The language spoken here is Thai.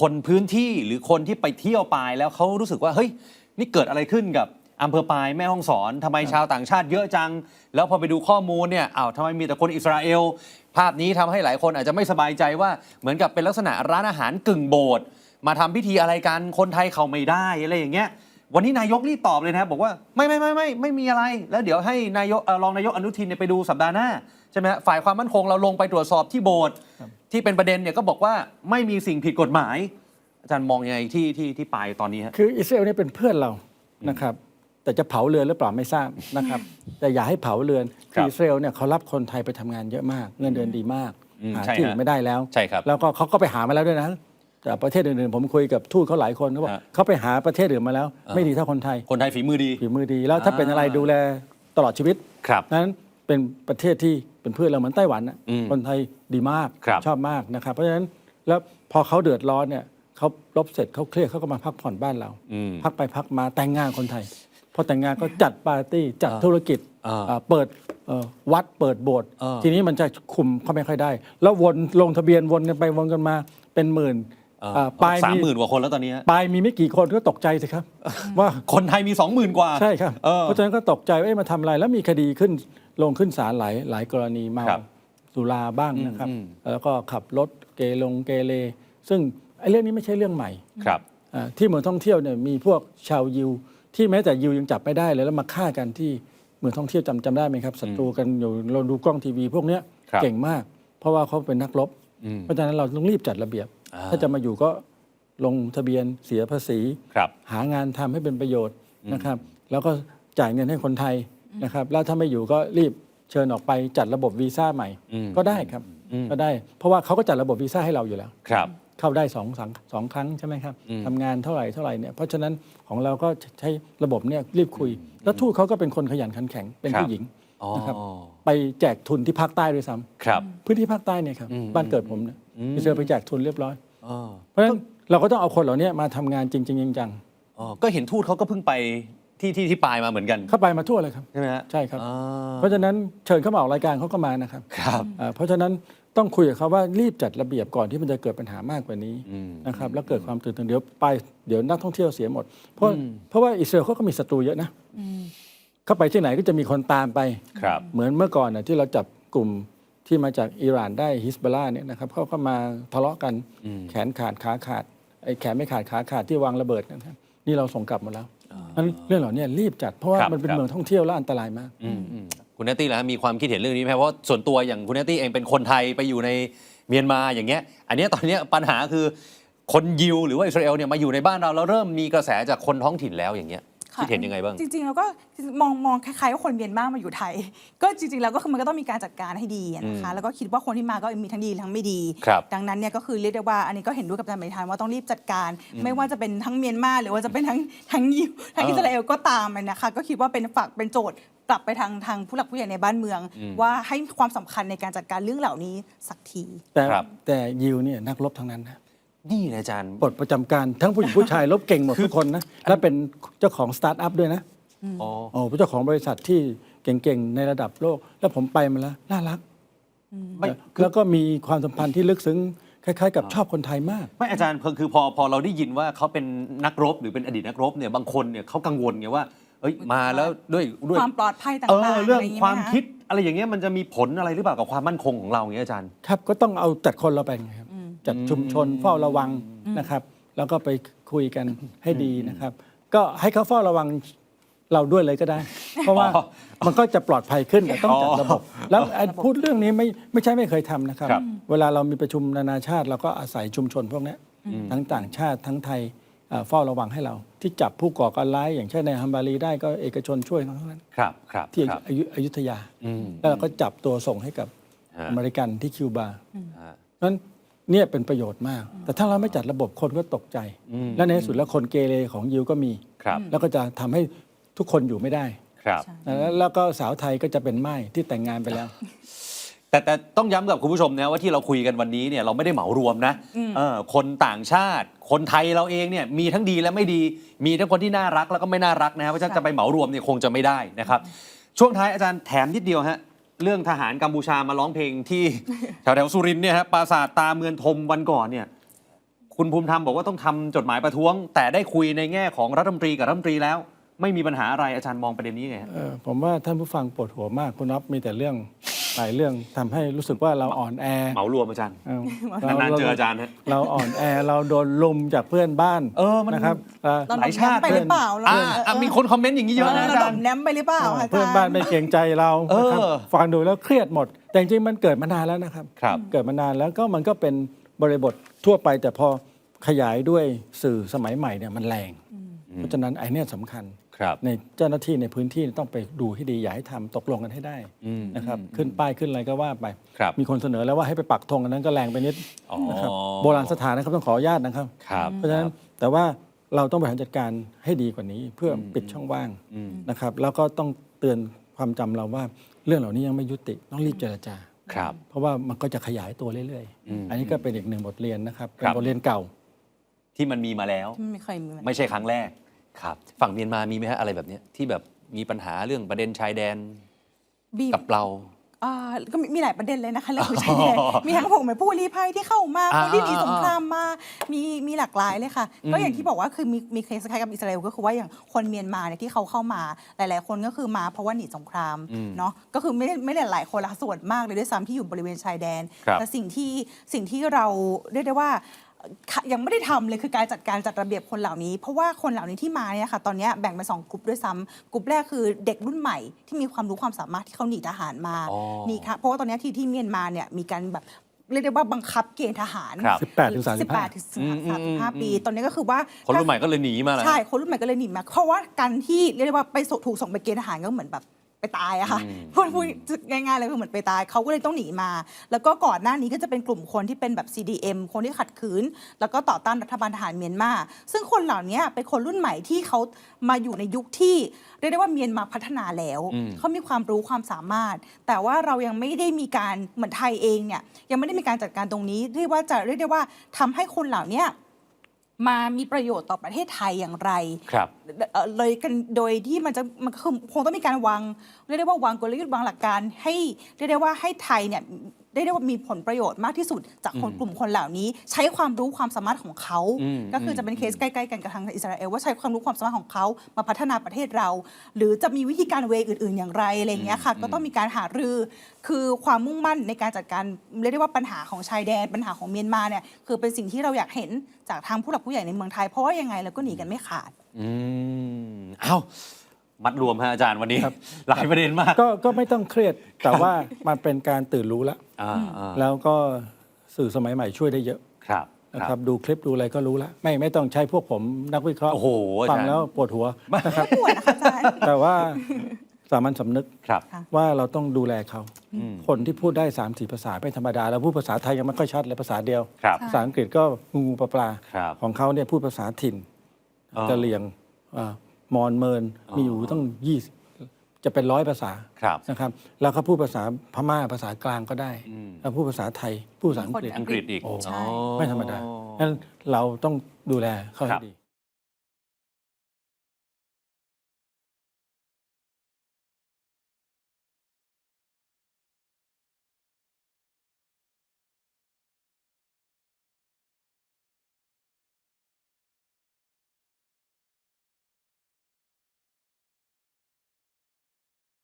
คนพื้นที่หรือคนที่ไปเที่ยวปายแล้วเขารู้สึกว่าเฮ้ยนี่เกิดอะไรขึ้นกับอำเภอปายแม่ห้องสอนทำไมชาวต่างชาติเยอะจัง แล้วพอไปดูข้อมูลเนี่ยอ้าวทำไมมีแต่คนอิสราเอล ภาพนี้ทำให้หลายคนอาจจะไม่สบายใจว่าเหมือนกับเป็นลักษณะร้านอาหารกึ่งโบสถ์มาทำพิธีอะไรกันคนไทยเขาไม่ได้อะไรอย่างเงี้ย วันนี้นายกรีบตอบเลยนะครับบอกว่าไม่ไม่ไม่ไม่ไม่มีอะไร แล้วเดี๋ยวให้นายกเอ่อรองนายกอนุทินเนี่ยไปดูสัปดาห์หน้าใช่ไหมฮะฝ่ายความมั่นคงเราลงไปตรวจสอบที่โบสถ์ที่เป็นประเด็นเนี่ยก็บอกว่าไม่มีสิ่งผิดกฎหมาย อาจารย์มองยังไงที่ที่ที่ปลายตอนนี้ฮะคืออิสราเอลเนี่ยเป็นเพื่อนเรานะครับแต่จะเผาเรือนหรือเปล่าไม่ทราบนะครับแต่อย่าให้เผาเรือนครัคือบอิสราเอลเนี่ยเขารับคนไทยไปทำงานเยอะมาก เงินเดือนดีมากอืมหาใช่ที่ฮะอื่นไม่ได้แล้วใช่ครับแล้วก็เขาก็ไปหามาแล้วด้วยนะ แต่ประเทศอื่นๆ ผมคุยกับทูตเขาหลายคนเขาบอกฮะ เขาไปหาประเทศอื่นมาแล้วอ่าไม่ดีเท่าคนไทยคนไทยฝีมือดี ฝีมือดีแล้วถ้าเป็นอะไรดูแลตลอดชีวิตครับนั้นเป็นประเทศที่เป็นเพื่อนเราเหมือนไต้หวันน่ะอืมคนไทยดีมากครับ ชอบมากนะครับเพราะฉะนั้นแล้วพอเขาเดือดร้อนเนี่ยเขาลบเสร็จเขาเครียดเขาก็มาพักผ่อนบ้านเรา อืม พักไปพักมาแต่งงานคนไทย พอแต่งงานก็จัดปาร์ตี้จัดธุรกิจอ่าอ่าเปิดเอ่อวัดเปิดโบสถ์อ่าทีนี้มันจะคุมเขาไม่ค่อยได้ แล้ววนลงทะเบียนวนกันไปวนกันมาเป็นหมื่นอ่า ปลายสามมีหมื่นกว่าคนแล้วตอนนี้ฮะปลายมีไม่กี่คนก็ตกใจสิครับ ว่าคนไทยมีสองหมื่นกว่าใช่ครับเออเพราะฉะนั้นก็ตกใจว่าเอ๊ะมาทำอะไรแล้วมีคดีขึ้นลงขึ้นศาลหลายหลายกรณีเมาครับสุราบ้างนะครับอืมแล้วก็ขับรถเกลงเกเรซึ่งไอ้เรื่องนี้ไม่ใช่เรื่องใหม่ครับอ่าที่เมืองท่องเที่ยวเนี่ยมีพวกชาวยิว ที่แม้แต่ยิวยังจับไม่ได้เลยแล้วมาฆ่ากันที่เมืองท่องเที่ยวจำจำได้ไหมครับศัตรูกันอยู่เราดูกล้องทีวี พวกเนี้ยครับเก่งมาก เพราะว่าเขาเป็นนักรบอืมเพราะฉะนั้นเราต้องรีบจัดระเบียบอ่า ถ้าจะมาอยู่ก็ลงทะเบียนเสียภาษี ครับหางานทำให้เป็นประโยชน์นะครับ แล้วก็จ่ายเงินให้คนไทยนะครับ แล้วถ้าไม่อยู่ก็รีบเชิญออกไปจัดระบบวีซ่าใหม่ อืม ก็ได้ครับอืม ก็ได้ เพราะว่าเขาก็จัดระบบวีซ่าให้เราอยู่แล้ว ครับ เข้าได้สองสองสองครั้งใช่ไหมครับอืม ทำงานเท่าไหร่เท่าไหร่เนี่ยเพราะฉะนั้นของเราก็ใช้ระบบเนี่ยรีบคุย แล้วทูตเขาก็เป็นคนขยันขันแข็งเป็นครับผู้หญิงอ๋อ นะครับไปแจกทุนที่ภาคใต้ด้วยซ้ำครับ พื้นที่ภาคใต้เนี่ยครับ อืมบ้านเกิดผมเนี่ยอืมอิสราเอลไปแจกทุนเรียบร้อย อ๋อเพราะฉะนั้นเราก็ต้องเอาคนเหล่านี้มาทำงานจริงๆจังอ๋อก็เห็นทูตเขาก็เพิ่งไปที่ที่ที่ปลายมาเหมือนกันๆเข้าไปมาทั่วเลยครับ ใช่ไหมฮะใช่ครับ อ่าเพราะฉะนั้นเชิญเข้ามาออกรายการเขาก็มานะครับครับอ่าเพราะฉะนั้นต้องคุยกับเขาว่ารีบจัดระเบียบก่อนที่มันจะเกิดปัญหามากกว่านี้อืม นะครับแล้วเกิดความตื่นตัวเดี๋ยวไปเดี๋ยวนักท่องเที่ยวเสียหมด เพราะอืมเพราะว่าอิสราเอลเขาก็มีศัตรูเยอะนะ เข้าไปที่ไหนก็จะมีคนตามไปครับเหมือนเมื่อก่อนนะที่เราจับกลุ่มที่มาจากอิหร่านได้ฮิสบอลลาเนี่ยนะครับเขาก็มาทะเลาะกันอืมแขนขาดขาขาดไอ้แขนไม่ขาดขาขาดที่วางระเบิดนะครับนี่เราส่งกลับหมดแล้วนั้นเรื่องเหล่านี้รีบจัดเพราะว่าครับมันเป็นครับ เมืองท่องเที่ยวและอันตรายมาก อืมอืมคุณเนตตี้ล่ะฮะมีความคิดเห็นเรื่องนี้ไหมเพราะส่วนตัวอย่างคุณเนตตี้เองเป็นคนไทยไปอยู่ในเมียนมาอย่างเงี้ย อันเนี้ยตอนเนี้ยปัญหาคือคนยิวหรือว่าอิสราเอลเนี่ยมาอยู่ในบ้านเราแล้วเริ่มมีกระแสจากคนท้องถิ่นแล้วอย่างเงี้ย ค่ะคิดเห็นยังไงบ้าง จริงๆแล้วก็มองมองคล้ายๆว่าคนเมียนมามาอยู่ไทย ก็จริงๆแล้วก็คือมันก็ต้องมีการจัดการให้ดีอะนะคะแล้วก็คิดว่าคนที่มาก็มีทั้งดีทั้งไม่ดีครับดังนั้นเนี่ยก็คือเรียกได้ว่าอันนี้ก็เห็นด้วยกับอาจารย์ไมทานว่าต้องรีบจัดการ ไม่ว่าจะเป็นทั้งเมียนมาหรือว่าจะเป็นทั้งทั้งยิวทั้งเอออิอิสราเอลก็ตามอะนะคะก็คิดว่าเป็นฝักเป็นโจทย์กลับไปทางทางผู้หลักผู้ใหญ่ในบ้านเมือง ว่าให้ความสำคัญในการจัดการเรื่องเหล่านี้สักทีแต่ครับแต่ยิวเนี่ยนักรบทั้งนั้นนะ นี่นะอาจารย์ปลดประจำการทั้งผู้หญิงผู้ชายรบเก่งหมดทุกคนนะและเป็นเจ้าของสตาร์ทอัพด้วยนะอ๋อโอ้เป็นเจ้าของบริษัทที่เก่งๆ ในระดับโลก แล้วผมไปมาแล้ว น่ารักไม่คือแล้วก็มีความสัมพันธ์ที่ลึกซึ้งคล้ายๆ กับชอบคนไทยมาก ไม่อาจารย์คือคือพอพอเราได้ยินว่าเขาเป็นนักรบหรือเป็นอดีตนักรบเนี่ยบางคนเนี่ยเขากังวลไงว่าเอ้ยมาแล้วด้วยด้วยความปลอดภัยต่างเอๆอเรื่องะไย่ความไหะคิดอะไรอย่างเงี้ยมันจะมีผลอะไรหรือเปล่ากับความมั่นคงของเราอย่างเงี้ยอาจารย์ ครับก็ต้องเอาจัดคนเราไปไงครับ จัดชุมชนเฝ้าระวังนะครับ แล้วก็ไปคุยกันให้ดีนะครับ ก็ให้เขาเฝ้าระวังเราด้วยเลยก็ได้ เพราะว่าอ๋อมันก็จะปลอดภัยขึ้นแต่ต้องจัดอ๋อระบบ แล้วไอ้พูดเรื่องนี้ไม่ไม่ใช่ไม่เคยทำนะครับครับ เวลาเรามีประชุมนานาชาติเราก็อาศัยชุมชนพวกเนี้ยทั้งต่างชาติทั้งไทยเอ่อเฝ้าระวังให้เรา ที่จับผู้ก่อการร้าย อย่างเช่นในฮัมบารีได้ก็เอกชนช่วยทั้งนั้นครับครับที่ครับอยุอยุธยาอืมแล้วเราก็จับตัวส่งให้กับฮะอเมริกันที่คิวบาฮะนั้น เนี่ยเป็นประโยชน์มาก แต่ถ้าเราไม่จัดระบบคนก็ตกใจอืมและในที่สุดแล้วคนเกเรของยิวก็มีครับแล้วก็จะทำให้ทุกคนอยู่ไม่ได้ครับแล้วแล้วก็สาวไทยก็จะเป็นไม้ที่แต่งงานไปแล้ว แต่แต่ต้องย้ำกับคุณผู้ชมนะว่าที่เราคุยกันวันนี้เนี่ยเราไม่ได้เหมารวมนะเออคนต่างชาติ คนไทยเราเองเนี่ยมีทั้งดีและไม่ดี มีทั้งคนที่น่ารักแล้วก็ไม่น่ารักนะครับเพราะฉะนั้นจะไปเหมารวมเนี่ยคงจะไม่ได้นะครับ ช่วงท้ายอาจารย์แถมนิดเดียวฮะ เรื่องทหารกัมพูชามาร้องเพลงที่ แถวแถวสุรินทร์เนี่ยฮะปราสาทตาเมืองทมวันก่อนเนี่ยคุณคุณภูมิธรรมบอกว่าต้องทำจดหมายประท้วง แต่ได้คุยในแง่ของรัฐมนตรีกับรัฐมนตรีแล้ว ไม่มีปัญหาอะไรอาจารย์มองประเด็นนี้ไงฮะ เอ่อผมว่าท่านผู้ฟังปวดหัวมาก คุณน็อฟมีแต่เรื่อง หลายเรื่องทำให้รู้สึกว่าเราอ่อนแอเหมารวมอาจารย์ เออนานๆเจออาจารย์ฮะ เราอ่อนแอเราโดนลุมจากเพื่อนบ้านเออมัน นะครับเอ่อเราหลายชาติ ไปหรือเปล่าเราอ่าอะมีคนคอมเมนต์อย่างนี้เยอะนะอาเราจาหลรย์บแนมไปหรือเปล่าคะอาจารย์เพื่อนบ้านไม่เกรงใจเราเออ นะครับฟังดูแล้วเครียดหมด แต่จริงๆมันเกิดมานานแล้วนะครับ ครับ เกิดมานานแล้วก็มันก็เป็นบริบททั่วไป แต่พอขยายด้วยสื่อสมัยใหม่เนี่ยมันแรง เพราะฉะนั้นไอ้เนี่ยสำคัญครับในเจ้าหน้าที่ในพื้นที่ต้องไปดูให้ดี อย่าให้ทำตกลงกันให้ได้อืมนะครับขึ้นป้ายขึ้นอะไรก็ว่าไปครับมีคนเสนอแล้วว่าให้ไปปักธงอันนั้นก็แรงไปนิดอ๋อนะครับโบราณสถานนะครับต้องขออนุญาตนะครับครับ เพราะฉะนั้นแต่ว่าเราต้องบริหารจัดการให้ดีกว่านี้เพื่อปิดช่องว่างอืมนะครับแล้วก็ต้องเตือนความจำเราว่าเรื่องเหล่านี้ยังไม่ยุติต้องรีบเจรจาครับเพราะว่ามันก็จะขยายตัวเรื่อยอืมๆอันนี้ก็เป็นอีกหนึ่งบทเรียนนะครับเป็คนรับบทเรียนเก่า ที่มันมีมาแล้ว ไม่เคยมีมันไม่ใช่ครั้งแรกครับ ฝั่งเมียนมามีไหมฮะอะไรแบบเนี้ยที่แบบมีปัญหาเรื่องประเด็นชายแดนบีบกับเรา อ่าก็มีมีหลายประเด็นเลยนะคะเรื่องของชายแดนมีทั้งผมเหมือนผู้ลี้ภัยที่เข้ามาอ่าคนที่หนีสงครามมามีมีหลากหลายเลยค่ะอืมก็อย่างที่บอกว่าคือมีมีเคสคล้ายกับอิสราเอลก็คือว่าอย่างคนเมียนมาเนี่ยที่เขาเข้ามาหลาย ๆ คนก็คือมาเพราะว่าหนีสงครามเนาะก็คือไม่ได้ไม่ได้หลายคนละส่วนมากเลยด้วยซ้ำที่อยู่บริเวณชายแดน ครับ แต่สิ่งที่สิ่งที่เราเรียกได้ว่าเอ่อ ยังไม่ได้ทำเลยคือการจัดการจัดระเบียบคนเหล่านี้ เพราะว่าคนเหล่านี้ที่มาเนี่ยค่ะตอนเนี้ยแบ่งเป็นสองกลุ่มด้วยซ้ำกลุ่มแรกคือเด็กรุ่นใหม่ที่มีความรู้ความสามารถที่เขาหนีทหารมาอ๋อหนีค่ะเพราะว่าตอนเนี้ยที่ที่เมียนมาเนี่ยมีการแบบเรียกได้ว่าบังคับเกณฑ์ทหารครับ18 ถึง 35 18 ถึงอืมอืมอืม35 ปี ตอนนี้ก็คือว่า คนรุ่นใหม่ก็เลยหนีมาแล้วใช่ คนรุ่นใหม่ก็เลยหนีมา เพราะว่าการที่เรียกได้ว่าไปส่งถูกส่งไปเกณฑ์ทหารก็เหมือนแบบ ไปตายอะค่ะอืมพูดพูดง่ายๆเลยคือเหมือนไปตายเขาก็เลยต้องหนีมา แล้วก็ก่อนหน้านี้ก็จะเป็นกลุ่มคนที่เป็นแบบ CDM คนที่ขัดขืน แล้วก็ต่อต้านรัฐบาลทหารเมียนมา ซึ่งคนเหล่านี้เป็นคนรุ่นใหม่ที่เขามาอยู่ในยุคที่เรียกได้ว่าเมียนมาพัฒนาแล้วอืมเขามีความรู้ความสามารถ แต่ว่าเรายังไม่ได้มีการเหมือนไทยเองเนี่ยยังไม่ได้มีการจัดการตรงนี้เรียกว่าจะเรียกได้ว่าทำให้คนเหล่านี้ มามีประโยชน์ต่อประเทศไทยอย่างไรครับเอ่อเลยกันโดยที่มันจะมันคือคงต้องมีการวางเรียกได้ว่าวางกลยุทธ์วางหลักการให้เรียกได้ว่าให้ไทยเนี่ย ได้ได้ว่ามีผลประโยชน์มากที่สุด จากคนอืมกลุ่มคนเหล่านี้ ใช้ความรู้ความสามารถของเขาอืมก็คือจะเป็นเคสใกล้ๆกันกับทางอิสราเอลว่าใช้ความรู้ความสามารถของเขามาพัฒนาประเทศเรา หรือจะมีวิธีการเวย์อื่น ๆ อย่างไรอะไรอย่างเงี้ยค่ะก็ต้องมีการหารือ คือความมุ่งมั่นในการจัดการเรียกได้ว่าปัญหาของชายแดนปัญหาของเมียนมาเนี่ยคือเป็นสิ่งที่เราอยากเห็นจากทางผู้หลักผู้ใหญ่ในเมืองไทยเพราะว่ายังไงเราก็หนีกันไม่ขาด อืมเอ้า มัดรวมฮะอาจารย์วันนี้หลายประเด็นมาก ก็ก็ไม่ต้องเครียด แต่ว่ามันเป็นการตื่นรู้แล้วอ่าอ่าแล้วก็สื่อสมัยใหม่ช่วยได้เยอะครับนะคครัรับบดูคลิปดูอะไรก็รู้แล้วไม่ไม่ต้องใช้พวกผมนักวิเคราะห์โอ้โหอาจารย์ฟังแล้วปวดหัวนะครับปวดนะคะอาจารย์แต่ว่าสามัญสำนึกครับค่ะว่าเราต้องดูแลเขาอืมคนที่พูดได้3ามสี่ภาษาไม่ธรรมดา แล้วพูดภาษาไทยยังไม่ค่อยชัดเลยภาษาเดียวครับภาษาอังกฤษก็งูงูปลาปลาครับของเขาเนี่ยพูดภาษาถิ่นอ๋อกะเหรี่ยงอ่า มอญเมินอ๋อมีอยู่ต้องยี่จะเป็นร้อยภาษาครับนะครับแล้วเขาพูดภาษาพม่าภาษากลางก็ได้อืมแล้วพูดภาษาไทยพูดภาษาอังกฤษอังกฤษอีกโอ้ใช่อ๋อไม่ธรรมดางั้นเราต้องดูแลเขาครัให้บดี